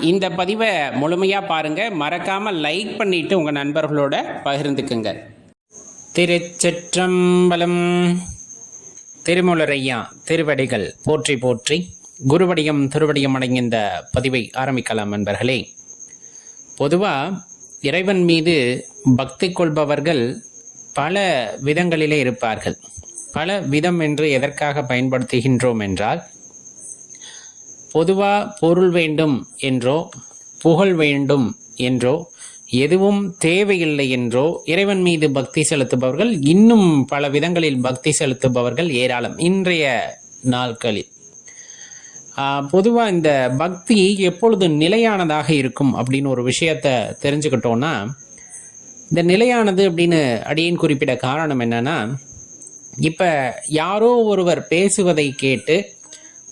இந்த பதிவை முழுமையாக பாருங்கள் மறக்காமல் லைக் பண்ணிவிட்டு உங்கள் நண்பர்களோட பகிர்ந்துக்குங்க. திருச்சிற்றம்பலம் திருமூலரையா திருவடிகள் போற்றி போற்றி குருவடியம் திருவடியம் அடங்கிய இந்த பதிவை ஆரம்பிக்கலாம் நண்பர்களே. பொதுவாக இறைவன் மீது பக்தி கொள்பவர்கள் பல விதங்களிலே இருப்பார்கள். பல விதம் என்று எதற்காக பயன்படுத்துகின்றோம் என்றால் பொதுவாக பொருள் வேண்டும் என்றோ புகழ் வேண்டும் என்றோ எதுவும் தேவையில்லை என்றோ இறைவன் மீது பக்தி செலுத்துபவர்கள் இன்னும் பல விதங்களில் பக்தி செலுத்துபவர்கள் ஏராளம் இன்றைய நாட்களில். பொதுவாக இந்த பக்தி எப்பொழுது நிலையானதாக இருக்கும் அப்படின்னு ஒரு விஷயத்தை தெரிஞ்சுக்கிட்டோன்னா இந்த நிலையானது அப்படின்னு அடியின் குறிப்பிட காரணம் என்னன்னா இப்போ யாரோ ஒருவர் பேசுவதை கேட்டு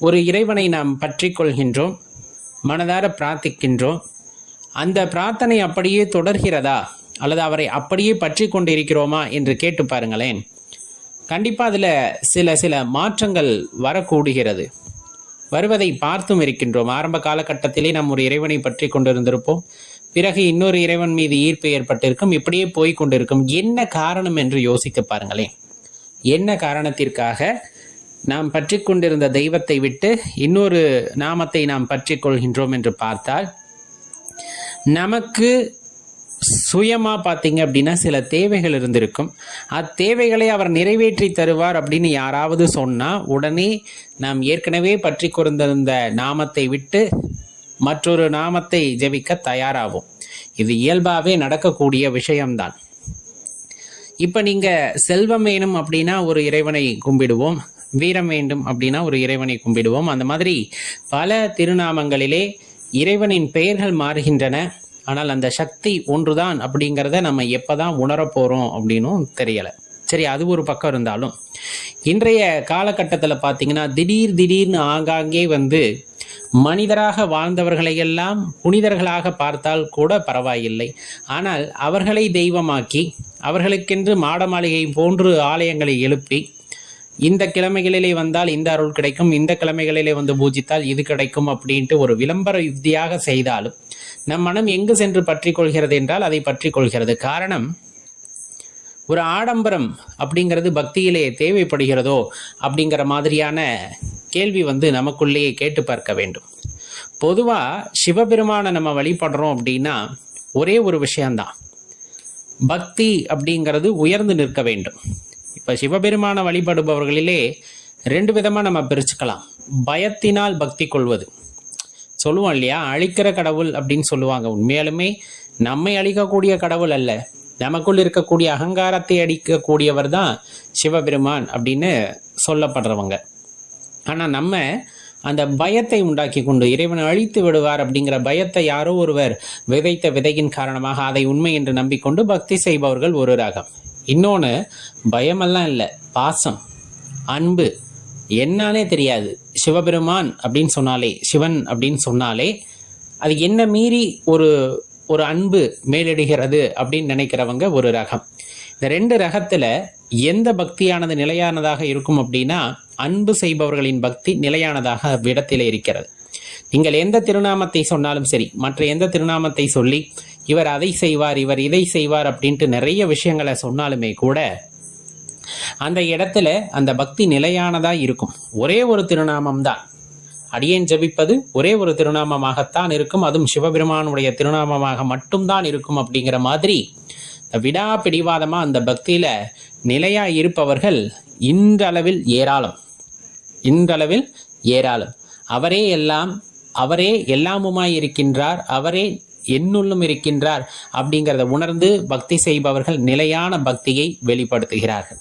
ஒரு இறைவனை நாம் பற்றி கொள்கின்றோம் மனதார பிரார்த்திக்கின்றோம். அந்த பிரார்த்தனை அப்படியே தொடர்கிறதா? அல்லது அவரை அப்படியே பற்றி கொண்டிருக்கிறோமா என்று கேட்டு பாருங்களேன். கண்டிப்பாக அதில் சில சில மாற்றங்கள் வரக்கூடுகிறது. வருவதை பார்த்தும் இருக்கின்றோம். ஆரம்ப காலகட்டத்திலே நாம் ஒரு இறைவனை பற்றி கொண்டிருந்திருப்போம். பிறகு இன்னொரு இறைவன் மீது ஈர்ப்பு ஏற்பட்டிருக்கும். இப்படியே போய் கொண்டிருக்கும். என்ன காரணம் என்று யோசித்து பாருங்களேன். என்ன காரணத்திற்காக? நாம் பற்றி கொண்டிருந்த தெய்வத்தை விட்டு இன்னொரு நாமத்தை நாம் பற்றி கொள்கின்றோம் என்று பார்த்தால் நமக்கு சுயமாக பார்த்தீங்க அப்படின்னா சில தேவைகள் இருந்திருக்கும். அத்தேவைகளை அவர் நிறைவேற்றி தருவார் அப்படின்னு யாராவது சொன்னால் உடனே நாம் ஏற்கனவே பற்றி கொண்டிருந்த நாமத்தை விட்டு மற்றொரு நாமத்தை ஜெபிக்க தயாராகும் இது இயல்பாகவே நடக்கக்கூடிய விஷயம்தான். இப்போ நீங்கள் செல்வம் வேணும் அப்படின்னா ஒரு இறைவனை கும்பிடுவோம். வீரம் வேண்டும் அப்படின்னா ஒரு இறைவனை கும்பிடுவோம். அந்த மாதிரி பல திருநாமங்களிலே இறைவனின் பெயர்கள் மாறுகின்றன. ஆனால் அந்த சக்தி ஒன்றுதான் அப்படிங்கிறத நம்ம எப்போதான் உணரப்போகிறோம் அப்படின்னும் தெரியலை. சரி அது ஒரு பக்கம் இருந்தாலும். இன்றைய காலகட்டத்தில் பார்த்தீங்கன்னா திடீர் திடீர்னு ஆங்காங்கே வந்து மனிதராக வாழ்ந்தவர்களையெல்லாம் புனிதர்களாக பார்த்தால் கூட பரவாயில்லை. ஆனால் அவர்களை தெய்வமாக்கி அவர்களுக்கென்று மாட மாளிகை போன்று ஆலயங்களை எழுப்பி இந்த கிழமைகளிலே வந்தால் இந்த அருள் கிடைக்கும் இந்த கிழமைகளிலே வந்து பூஜித்தால் இது கிடைக்கும் அப்படின்ட்டு ஒரு விளம்பர யுக்தியாக செய்தாலும் நம் மனம் எங்கு சென்று பற்றி கொள்கிறது என்றால் அதை பற்றி கொள்கிறது. காரணம் ஒரு ஆடம்பரம் அப்படிங்கிறது பக்தியிலே தேவைப்படுகிறதோ அப்படிங்கிற மாதிரியான கேள்வி வந்து நமக்குள்ளேயே கேட்டு பார்க்க வேண்டும். பொதுவாக சிவபெருமானை நம்ம வழிபடுறோம் அப்படின்னா ஒரே ஒரு விஷயம்தான். பக்தி அப்படிங்கிறது உயர்ந்து நிற்க வேண்டும். இப்போ சிவபெருமான வழிபடுபவர்களிலே ரெண்டு விதமாக நம்ம பிரிச்சுக்கலாம். பயத்தினால் பக்தி கொள்வது. சொல்லுவோம் இல்லையா? அழிக்கிற கடவுள் அப்படின்னு சொல்லுவாங்க. உண்மையாலுமே நம்மை அழிக்கக்கூடிய கடவுள் அல்ல. நமக்குள் இருக்கக்கூடிய அகங்காரத்தை அடிக்கக்கூடியவர் தான் சிவபெருமான் அப்படின்னு சொல்லப்படுறவங்க. ஆனால் நம்ம அந்த பயத்தை உண்டாக்கி கொண்டு இறைவன் அழித்து விடுவார் அப்படிங்கிற பயத்தை யாரோ ஒருவர் விதைத்த விதையின் காரணமாக அதை உண்மை என்று நம்பிக்கொண்டு பக்தி செய்பவர்கள் ஒரு ரகம் இன்னொன்று பயமெல்லாம் இல்லை. பாசம் அன்பு. என்னன்னே தெரியாது. சிவபெருமான் அப்படின்னு சொன்னாலே சிவன் அப்படின்னு சொன்னாலே அது என்ன மீறி ஒரு ஒரு அன்பு மேலிடுகிறது அப்படின்னு நினைக்கிறவங்க ஒரு ரகம். இந்த ரெண்டு ரகத்தில் எந்த பக்தியானது நிலையானதாக இருக்கும் அப்படின்னா அன்பு செய்பவர்களின் பக்தி நிலையானதாக விடத்திலே இருக்கிறது. நீங்கள் எந்த திருநாமத்தை சொன்னாலும் சரி மற்ற எந்த திருநாமத்தை சொல்லி இவர் அதை செய்வார் இவர் இதை செய்வார் அப்படின்ட்டு நிறைய விஷயங்களை சொன்னாலுமே கூட அந்த இடத்துல அந்த பக்தி நிலையானதா இருக்கும். ஒரே ஒரு திருநாமம் தான் அடியேன் ஜபிப்பது ஒரே ஒரு திருநாமமாகத்தான் இருக்கும். அதுவும் சிவபெருமானுடைய திருநாமமாக மட்டும்தான் இருக்கும் அப்படிங்கிற மாதிரி விடா பிடிவாதமாக அந்த பக்தியில் நிலையாக இருப்பவர்கள் இன்றளவில் ஏராளம். இன்றளவில் ஏராளம். அவரே எல்லாம் அவரே எல்லாமுமாய் இருக்கின்றார் அவரே என்னுள்ளும் இருக்கின்றார் அப்படிங்கிறத உணர்ந்து பக்தி செய்பவர்கள் நிலையான பக்தியை வெளிப்படுத்துகிறார்கள்.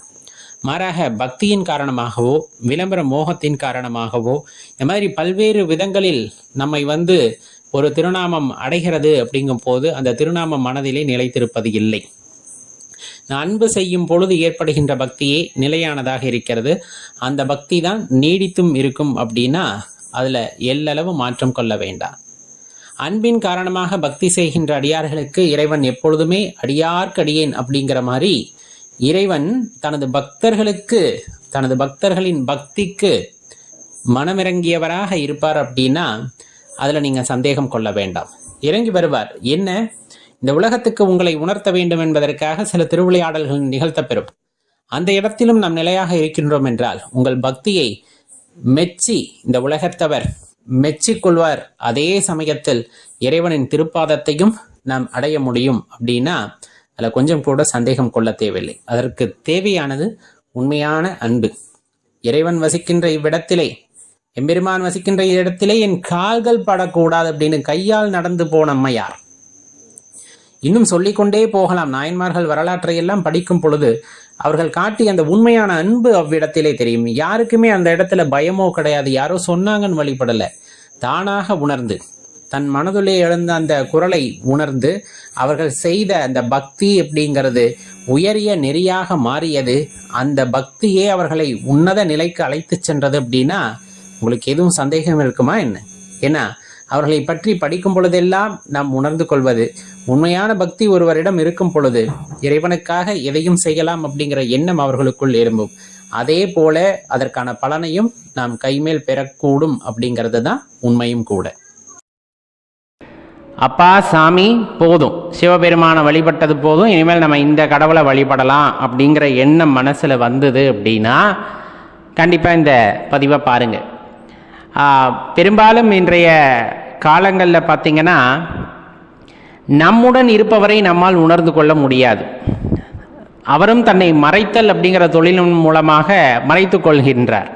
மாறாக பக்தியின் காரணமாகவோ விளம்பர மோகத்தின் காரணமாகவோ இந்த மாதிரி பல்வேறு விதங்களில் நம்மை வந்து ஒரு திருநாமம் அடைகிறது அப்படிங்கும் போது அந்த திருநாமம் மனதிலே நிலைத்திருப்பது இல்லை. அன்பு செய்யும் பொழுது ஏற்படுகின்ற பக்தியே நிலையானதாக இருக்கிறது. அந்த பக்தி தான் நீடித்தும் இருக்கும் அப்படின்னா அதில் எல்லளவு மாற்றம் கொள்ள வேண்டாம். அன்பின் காரணமாக பக்தி செய்கின்ற அடியார்களுக்கு இறைவன் எப்பொழுதுமே அடியார்க்கடியேன் அப்படிங்கிற மாதிரி இறைவன் தனது பக்தர்களுக்கு தனது பக்தர்களின் பக்திக்கு மனமிறங்கியவராக இருப்பார் அப்படின்னா அதில் நீங்கள் சந்தேகம் கொள்ள வேண்டாம். இறங்கி வருவார். என்ன? இந்த உலகத்துக்கு உங்களை உணர்த்த வேண்டும் என்பதற்காக சில திருவிளையாடல்கள் நிகழ்த்தப்பெறும் அந்த இடத்திலும் நாம் நிலையாக இருக்கின்றோம் என்றால் உங்கள் பக்தியை மெச்சி இந்த உலகத்தவர் மெச்சிக்கொள்வார். அதே சமயத்தில் இறைவனின் திருப்பாதத்தையும் நாம் அடைய முடியும் அப்படின்னா அதில் கொஞ்சம் கூட சந்தேகம் கொள்ள தேவையில்லை. அதற்கு தேவையானது உண்மையான அன்பு. இறைவன் வசிக்கின்ற இவ்விடத்திலே எம்பெருமான் வசிக்கின்ற இடத்திலே என் கால்கள் படக்கூடாது அப்படின்னு கையால் நடந்து போன அம்மையார். இன்னும் சொல்லிக்கொண்டே போகலாம். நாயன்மார்கள் வரலாற்றை எல்லாம் படிக்கும் பொழுது அவர்கள் காட்டிய அந்த உண்மையான அன்பு அவ்விடத்திலே தெரியும். யாருக்குமே அந்த இடத்துல பயமோ கிடையாது. யாரோ சொன்னாங்கன்னு வழிபடலை. தானாக உணர்ந்து தன் மனதுள்ளே எழுந்த அந்த குரலை உணர்ந்து அவர்கள் செய்த அந்த பக்தி அப்படிங்கிறது உயரிய நெறியாக மாறியது. அந்த பக்தியே அவர்களை உன்னத நிலைக்கு அழைத்து சென்றது அப்படின்னா உங்களுக்கு எதுவும் சந்தேகம் இருக்குமா என்ன? ஏன்னா அவர்களை பற்றி படிக்கும் பொழுதெல்லாம் நாம் உணர்ந்து கொள்வது உண்மையான பக்தி ஒருவரிடம் இருக்கும் பொழுது இறைவனுக்காக எதையும் செய்யலாம் அப்படிங்கிற எண்ணம் அவர்களுக்குள் எழும்பும். அதே போல அதற்கான பலனையும் நாம் கைமேல் பெறக்கூடும் அப்படிங்கிறது தான் உண்மையும் கூட. அப்பா சாமி போதும். சிவபெருமானை வழிபட்டது போதும். இனிமேல் நம்ம இந்த கடவுளை வழிபடலாம் அப்படிங்கிற எண்ணம் மனசில் வந்தது அப்படின்னா கண்டிப்பாக இந்த பதிவை பாருங்கள் பெரும்பாலும் இன்றைய காலங்களில் பார்த்திங்கன்னா நம்முடன் இருப்பவரை நம்மால் உணர்ந்து கொள்ள முடியாது. அவரும் தன்னை மறைத்தல் அப்படிங்கிற தொழிலின் மூலமாக மறைத்து கொள்கின்றார்.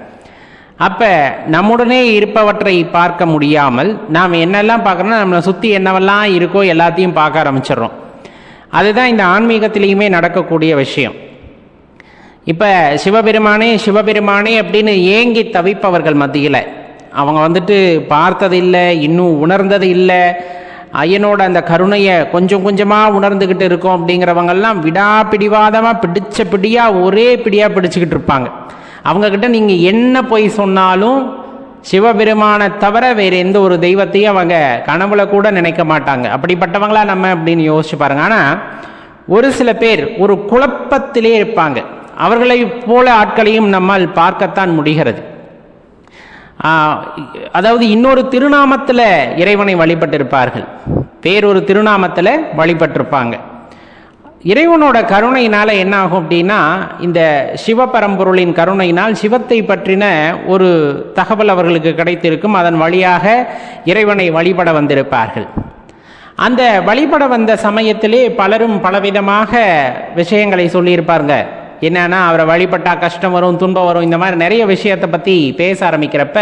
அப்போ நம்முடனே இருப்பவற்றை பார்க்க முடியாமல் நாம் என்னெல்லாம் பார்க்குறோன்னா நம்மளை சுற்றி என்னவெல்லாம் இருக்கோ எல்லாத்தையும் பார்க்க ஆரம்பிச்சிடுறோம். அதுதான் இந்த ஆன்மீகத்திலையுமே நடக்கக்கூடிய விஷயம். இப்போ சிவபெருமானே சிவபெருமானே அப்படின்னு ஏங்கி தவிப்பவர்கள் மத்தியில் அவங்க வந்துட்டு பார்த்தது இல்லை இன்னும் உணர்ந்தது இல்லை ஐயனோட அந்த கருணையை கொஞ்சம் கொஞ்சமாக உணர்ந்துக்கிட்டு இருக்கோம் அப்படிங்கிறவங்கெல்லாம் விடா பிடிவாதமாக பிடிச்ச பிடியாக ஒரே பிடியாக பிடிச்சிக்கிட்டு இருப்பாங்க. அவங்கக்கிட்ட நீங்கள் என்ன போய் சொன்னாலும் சிவபெருமானை தவிர வேறு எந்த ஒரு தெய்வத்தையும் அவங்க கனவுல கூட நினைக்க மாட்டாங்க. அப்படிப்பட்டவங்களா நம்ம அப்படின்னு யோசிச்சு பாருங்க. ஆனால் ஒரு சில பேர் ஒரு குழப்பத்திலே இருப்பாங்க. அவர்களை போல ஆட்களையும் நம்மால் பார்க்கத்தான் முடிகிறது. அதாவது இன்னொரு திருநாமத்தில் இறைவனை வழிபட்டிருப்பார்கள். வேறொரு திருநாமத்தில் வழிபட்டிருப்பாங்க. இறைவனோட கருணையினால் என்ன ஆகும் அப்படின்னா இந்த சிவபரம்பொருளின் கருணையினால் சிவத்தை பற்றின ஒரு தகவல் அவர்களுக்கு கிடைத்திருக்கும். அதன் வழியாக இறைவனை வழிபட வந்திருப்பார்கள். அந்த வழிபட வந்த சமயத்திலே பலரும் பலவிதமாக விஷயங்களை சொல்லியிருப்பாருங்க. என்னன்னா அவரை வழிபட்டா கஷ்டம் வரும் துன்பம் வரும் இந்த மாதிரி நிறைய விஷயத்தை பற்றி பேச ஆரம்பிக்கிறப்ப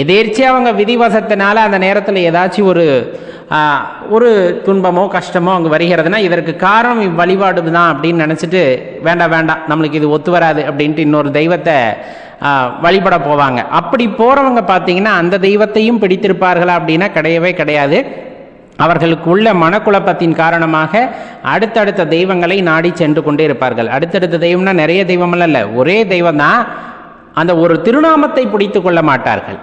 எதேர்ச்சியாக அவங்க விதிவசத்தினால அந்த நேரத்தில் ஏதாச்சும் ஒரு ஒரு துன்பமோ கஷ்டமோ அங்கே வருகிறதுனா இதற்கு காரணம் வழிபாடு தான் அப்படின்னு நினச்சிட்டு வேண்டாம் வேண்டாம் நம்மளுக்கு இது ஒத்து வராது அப்படின்ட்டு இன்னொரு தெய்வத்தை வழிபட போவாங்க. அப்படி போகிறவங்க பார்த்தீங்கன்னா அந்த தெய்வத்தையும் பிடித்திருப்பார்களா அப்படின்னா கிடையவே கிடையாது. அவர்களுக்கு உள்ள மனக்குழப்பத்தின் காரணமாக அடுத்தடுத்த தெய்வங்களை நாடி சென்று கொண்டே இருப்பார்கள். அடுத்தடுத்த தெய்வம்னா நிறைய தெய்வம் இல்லை. ஒரே தெய்வம் தான் அந்த ஒரு திருநாமத்தை பிடித்து கொள்ள மாட்டார்கள்.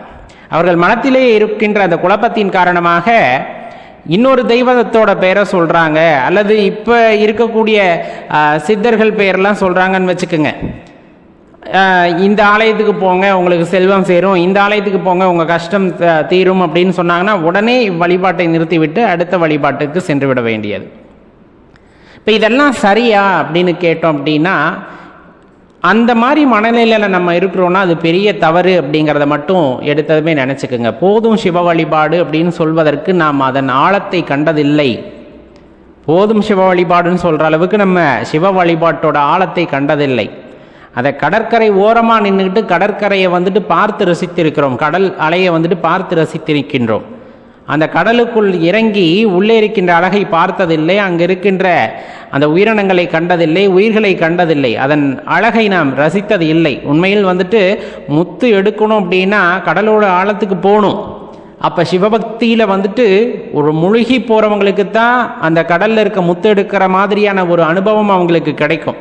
அவர்கள் மனத்திலே இருக்கின்ற அந்த குழப்பத்தின் காரணமாக இன்னொரு தெய்வத்தோட பெயரை சொல்கிறாங்க அல்லது இப்போ இருக்கக்கூடிய சித்தர்கள் பெயர்லாம் சொல்கிறாங்கன்னு வச்சுக்கோங்க. இந்த ஆலயத்துக்கு போங்க உங்களுக்கு செல்வம் சேரும். இந்த ஆலயத்துக்கு போங்க உங்கள் கஷ்டம் தீரும் அப்படின்னு சொன்னாங்கன்னா உடனே வழிபாட்டை நிறுத்திவிட்டு அடுத்த வழிபாட்டுக்கு சென்று விட வேண்டியது. இப்போ இதெல்லாம் சரியா அப்படின்னு கேட்டோம் அப்படின்னா அந்த மாதிரி மனநிலையில் நம்ம இருக்கிறோன்னா அது பெரிய தவறு அப்படிங்கிறத மட்டும் எடுத்ததுமே நினச்சிக்கோங்க. போதும் சிவ வழிபாடு அப்படின்னு சொல்வதற்கு நாம் அதன் ஆழத்தை கண்டதில்லை. போதும் சிவ வழிபாடுன்னு சொல்கிற அளவுக்கு நம்ம சிவ வழிபாட்டோட ஆழத்தை கண்டதில்லை. அதை கடற்கரை ஓரமாக நின்றுக்கிட்டு கடற்கரையை வந்துட்டு பார்த்து ரசித்திருக்கிறோம். கடல் அலையை வந்துட்டு பார்த்து ரசித்திருக்கின்றோம். அந்த கடலுக்குள் இறங்கி உள்ளே இருக்கின்ற அழகை பார்த்ததில்லை அங்கே இருக்கின்ற அந்த உயிரினங்களை கண்டதில்லை உயிர்களை கண்டதில்லை. அதன் அழகை நாம் ரசித்தது இல்லை. உண்மையில் வந்துட்டு முத்து எடுக்கணும் அப்படின்னா கடலோட ஆழத்துக்கு போகணும். அப்போ சிவபக்தியில் வந்துட்டு ஒரு முழுகி போகிறவங்களுக்கு தான் அந்த கடலில் இருக்க முத்து எடுக்கிற மாதிரியான ஒரு அனுபவம் அவங்களுக்கு கிடைக்கும்.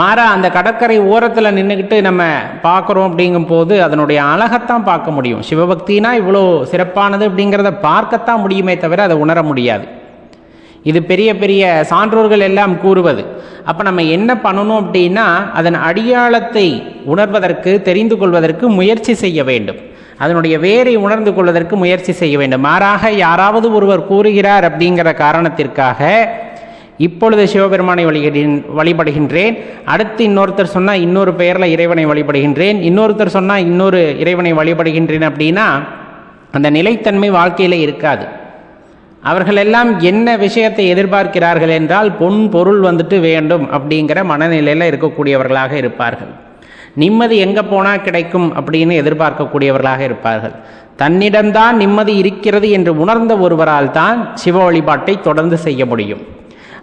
மாறா அந்த கடற்கரை ஓரத்தில் நின்றுக்கிட்டு நம்ம பார்க்குறோம் அப்படிங்கும் போது அதனுடைய அழகத்தான் பார்க்க முடியும். சிவபக்தினா இவ்வளோ சிறப்பானது அப்படிங்கிறத பார்க்கத்தான் முடியுமே தவிர அதை உணர முடியாது. இது பெரிய பெரிய சான்றோர்கள் எல்லாம் கூறுவது. அப்போ நம்ம என்ன பண்ணணும் அப்படின்னா அதன் அடியாளத்தை உணர்வதற்கு தெரிந்து கொள்வதற்கு முயற்சி செய்ய வேண்டும். அதனுடைய வேரை உணர்ந்து கொள்வதற்கு முயற்சி செய்ய வேண்டும். மாறாக யாராவது ஒருவர் கூறுகிறார் அப்படிங்கிற காரணத்திற்காக இப்பொழுது சிவபெருமானை வழிகின் வழிபடுகின்றேன். அடுத்து இன்னொருத்தர் சொன்னால் இன்னொரு பெயரில் இறைவனை வழிபடுகின்றேன். இன்னொருத்தர் சொன்னால் இன்னொரு இறைவனை வழிபடுகின்றேன் அப்படின்னா அந்த நிலைத்தன்மை வாழ்க்கையில் இருக்காது. அவர்களெல்லாம் என்ன விஷயத்தை எதிர்பார்க்கிறார்கள் என்றால் பொன் பொருள் வந்துட்டு வேண்டும் அப்படிங்கிற மனநிலையில் இருக்கக்கூடியவர்களாக இருப்பார்கள். நிம்மதி எங்கே போனால் கிடைக்கும் அப்படின்னு எதிர்பார்க்கக்கூடியவர்களாக இருப்பார்கள். தன்னிடம்தான் நிம்மதி இருக்கிறது என்று உணர்ந்த ஒருவரால் தான் சிவ வழிபாட்டை தொடர்ந்து செய்ய முடியும்.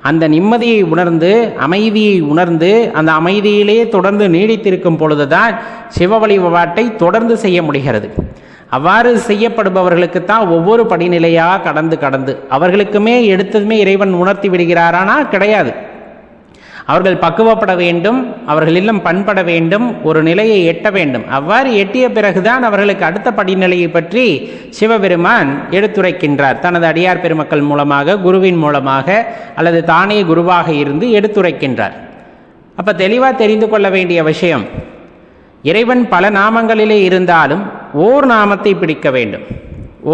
அந்த நிம்மதியை உணர்ந்து அமைதியை உணர்ந்து அந்த அமைதியிலே தொடர்ந்து நீடித்திருக்கும் பொழுதுதான் சிவ வழிபாட்டை தொடர்ந்து செய்ய முடிகிறது. அவ்வாறு செய்யப்படுபவர்களுக்கு தான் ஒவ்வொரு படிநிலையாக கடந்து கடந்து அவர்களுக்குமே எடுத்ததுமே இறைவன் உணர்த்தி விடுகிறாரானா கிடையாது. அவர்கள் பக்குவப்பட வேண்டும் அவர்கள் இல்லம் பண்பட வேண்டும் ஒரு நிலையை எட்ட வேண்டும். அவ்வாறு எட்டிய பிறகுதான் அவர்களுக்கு அடுத்த படிநிலையை பற்றி சிவபெருமான் எடுத்துரைக்கின்றார். தனது அடியார் பெருமக்கள் மூலமாக குருவின் மூலமாக அல்லது தானே குருவாக இருந்து எடுத்துரைக்கின்றார். அப்போ தெளிவாக தெரிந்து கொள்ள வேண்டிய விஷயம் இறைவன் பல நாமங்களிலே இருந்தாலும் ஓர் நாமத்தை பிடிக்க வேண்டும்.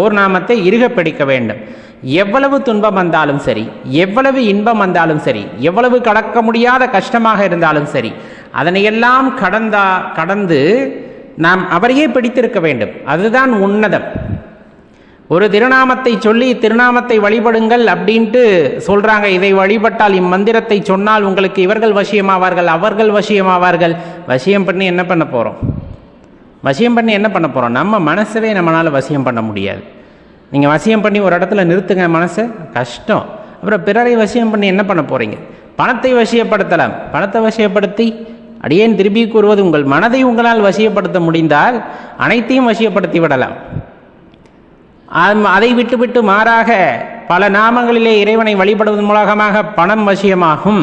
ஓர் நாமத்தை இருக பிடிக்க வேண்டும். எவ்வளவு துன்பம் வந்தாலும் சரி எவ்வளவு இன்பம் வந்தாலும் சரி எவ்வளவு கடக்க முடியாத கஷ்டமாக இருந்தாலும் சரி அதனையெல்லாம் கடந்தா கடந்து நாம் அவரையே பிடித்திருக்க வேண்டும். அதுதான் உன்னதம். ஒரு திருநாமத்தை சொல்லி திருநாமத்தை வழிபடுங்கள் அப்படின்ட்டு சொல்கிறாங்க இதை வழிபட்டால் இம்மந்திரத்தை சொன்னால் உங்களுக்கு இவர்கள் வசியமாவார்கள் அவர்கள் வசியமாவார்கள். வசியம் பண்ணி என்ன பண்ண போகிறோம் வசியம் பண்ணி என்ன பண்ண போகிறோம் நம்ம மனசவே நம்மளால் வசியம் பண்ண முடியாது. நீங்கள் வசியம் பண்ணி ஒரு இடத்துல நிறுத்துங்க மனசை. கஷ்டம். அப்புறம் பிறரை வசியம் பண்ணி என்ன பண்ண போகிறீங்க பணத்தை வசியப்படுத்தலாம். பணத்தை வசியப்படுத்தி அடியேன் திரும்பி கூறுவது உங்கள் மனதை உங்களால் வசியப்படுத்த முடிந்தால் அனைத்தையும் வசியப்படுத்தி விடலாம். அதை விட்டுவிட்டு மாறாக பல நாமங்களிலே இறைவனை வழிபடுவதன் மூலமாக பணம் வசியமாகும்.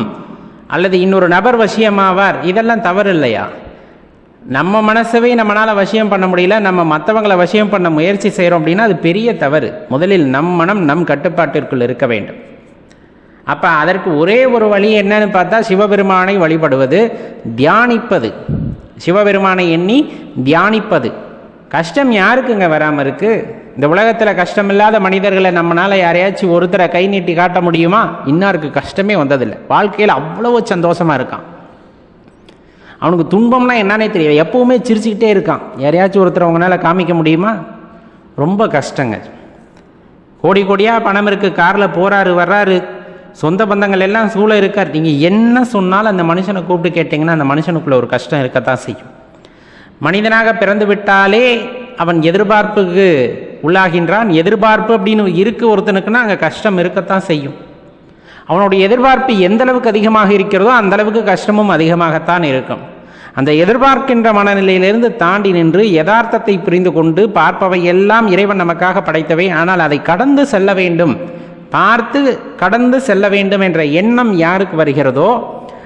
அல்லது இன்னொரு நபர் வசியமாவார். இதெல்லாம் தவறு இல்லையா நம்ம மனசவே நம்மளால் வசியம் பண்ண முடியல நம்ம மற்றவங்களை வசியம் பண்ண முயற்சி செய்கிறோம் அப்படின்னா அது பெரிய தவறு. முதலில் நம் மனம் நம் கட்டுப்பாட்டிற்குள் இருக்க வேண்டும். அப்போ அதற்கு ஒரே ஒரு வழி என்னன்னு பார்த்தா சிவபெருமானை வழிபடுவது தியானிப்பது. சிவபெருமானை எண்ணி தியானிப்பது. கஷ்டம் யாருக்குங்க வராமல் இருக்கு? இந்த உலகத்தில் கஷ்டமில்லாத மனிதர்களை நம்மளால் யாரையாச்சும் ஒருத்தரை கை நீட்டி காட்ட முடியுமா? இன்னாருக்கு கஷ்டமே வந்ததில்லை. வாழ்க்கையில் அவ்வளவு சந்தோஷமாக இருக்கான். அவனுக்கு துன்பம்னா என்னன்னே தெரியும் எப்பவுமே சிரிச்சுக்கிட்டே இருக்கான். யாரையாச்சும் ஒருத்தர் அவங்களால காமிக்க முடியுமா? ரொம்ப கஷ்டங்க. கோடி கோடியாக பணம் இருக்குது காரில் போகிறாரு வர்றாரு. சொந்த பந்தங்கள் எல்லாம் சூழ இருக்கார். நீங்கள் என்ன சொன்னாலும் அந்த மனுஷனை கூப்பிட்டு கேட்டிங்கன்னா அந்த மனுஷனுக்குள்ள ஒரு கஷ்டம் இருக்கத்தான் செய்யும். மனிதனாக பிறந்து விட்டாலே அவன் எதிர்பார்ப்புக்கு உள்ளாகின்றான். எதிர்பார்ப்பு அப்படின்னு இருக்கு ஒருத்தனுக்குன்னா அங்கே கஷ்டம் இருக்கத்தான் செய்யும். அவனுடைய எதிர்பார்ப்பு எந்த அளவுக்கு அதிகமாக இருக்கிறதோ அந்த அளவுக்கு கஷ்டமும் அதிகமாகத்தான் இருக்கும். அந்த எதிர்பார்க்கின்ற மனநிலையிலிருந்து தாண்டி நின்று யதார்த்தத்தை புரிந்து கொண்டு பார்ப்பவை எல்லாம் இறைவன் நமக்காக படைத்தவை. ஆனால் அதை கடந்து செல்ல வேண்டும். பார்த்து கடந்து செல்ல வேண்டும் என்ற எண்ணம் யாருக்கு வருகிறதோ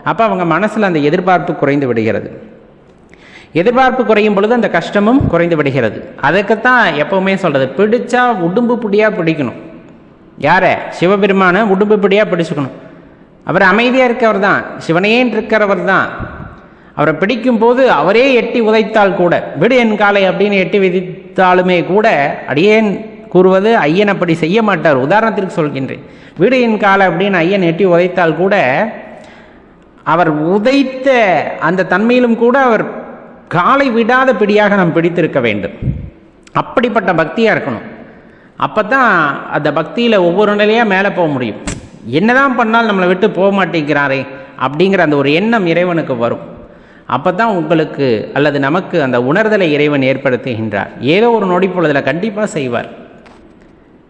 அப்போ அவங்க மனசில் அந்த எதிர்பார்ப்பு குறைந்து விடுகிறது. எதிர்பார்ப்பு குறையும் பொழுது அந்த கஷ்டமும் குறைந்து விடுகிறது. அதுக்குத்தான் எப்பவுமே சொல்கிறது பிடிச்சா உடும்பு பிடியாக பிடிக்கணும். யாரை? சிவபெருமான உடும்பு பிடியாக பிடிச்சுக்கணும். அவர் அமைதியாக இருக்கவர் தான் சிவனையேன் இருக்கிறவர் தான். அவரை பிடிக்கும் போது அவரே எட்டி உதைத்தால் கூட விடு என் காலை அப்படின்னு எட்டி விதித்தாலுமே கூட அடியேன் கூறுவது ஐயன் அப்படி செய்ய மாட்டார். உதாரணத்திற்கு சொல்கின்றேன். விடு என் காலை அப்படின்னு ஐயன் எட்டி உதைத்தால் கூட அவர் உதைத்த அந்த தன்மையிலும் கூட அவர் காலை விடாத பிடியாக நாம் பிடித்திருக்க வேண்டும். அப்படிப்பட்ட பக்தியாக இருக்கணும். அப்போ தான் அந்த பக்தியில் ஒவ்வொரு நிலையாக மேலே போக முடியும். என்னதான் பண்ணாலும் நம்மளை விட்டு போக மாட்டேங்கிறாரே அப்படிங்கிற அந்த ஒரு எண்ணம் இறைவனுக்கு வரும். அப்போ தான் உங்களுக்கு அல்லது நமக்கு அந்த உணர்தலை இறைவன் ஏற்படுத்துகின்றார். ஏதோ ஒரு நொடி பொழுதில் கண்டிப்பாக செய்வார்.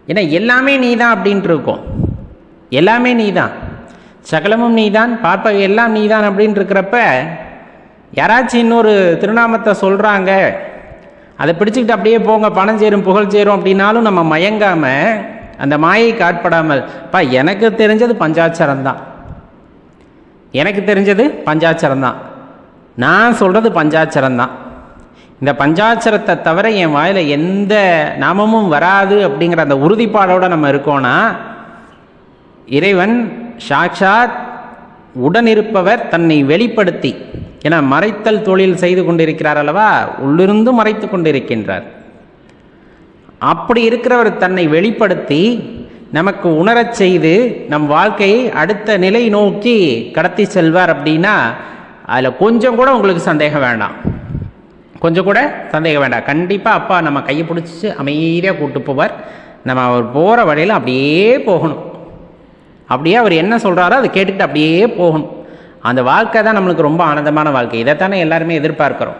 ஏன்னா எல்லாமே நீ தான் அப்படின்ட்டு இருக்கோம். எல்லாமே நீ தான் சகலமும் நீ தான் பார்ப்பவை எல்லாம் நீ தான் அப்படின்ட்டு இருக்கிறப்ப யாராச்சும் இன்னொரு திருநாமத்தை சொல்கிறாங்க அதை பிடிச்சிக்கிட்டு அப்படியே போங்க பணம் சேரும் புகழ் சேரும் அப்படின்னாலும் நம்ம மயங்காமல் அந்த மாயை காட்படாமல் பா எனக்கு தெரிஞ்சது பஞ்சாட்சரம் தான் எனக்கு தெரிஞ்சது பஞ்சாட்சரம் தான் நான் சொல்கிறது பஞ்சாட்சரம் தான். இந்த பஞ்சாட்சரத்தை தவிர என் வாயில் எந்த நாமமும் வராது அப்படிங்கிற அந்த உறுதிப்பாடோடு நம்ம இருக்கோம்னா இறைவன் சாட்சாத் உடனிருப்பவர் தன்னை வெளிப்படுத்தி என மறைத்தல் தொழில் செய்து கொண்டிருக்கிறார் அல்லவா? உள்ளிருந்து மறைத்து கொண்டிருக்கின்றார். அப்படி இருக்கிறவர் தன்னை வெளிப்படுத்தி நமக்கு உணரச் செய்து நம் வாழ்க்கையை அடுத்த நிலை நோக்கி கடத்தி செல்வார் அப்படின்னா அதில் கொஞ்சம் கூட உங்களுக்கு சந்தேகம் வேண்டாம் கொஞ்சம் கூட சந்தேகம் வேண்டாம். கண்டிப்பாக அப்பா நம்ம கையை பிடிச்சி அமைதியாக கூட்டு போவார். நம்ம அவர் போகிற வழியில் அப்படியே போகணும். அப்படியே அவர் என்ன சொல்கிறாரோ அதை கேட்டுக்கிட்டு அப்படியே போகணும். அந்த வாழ்க்கை தான் நம்மளுக்கு ரொம்ப ஆனந்தமான வாழ்க்கை. இதைத்தானே எல்லாருமே எதிர்பார்க்குறோம்.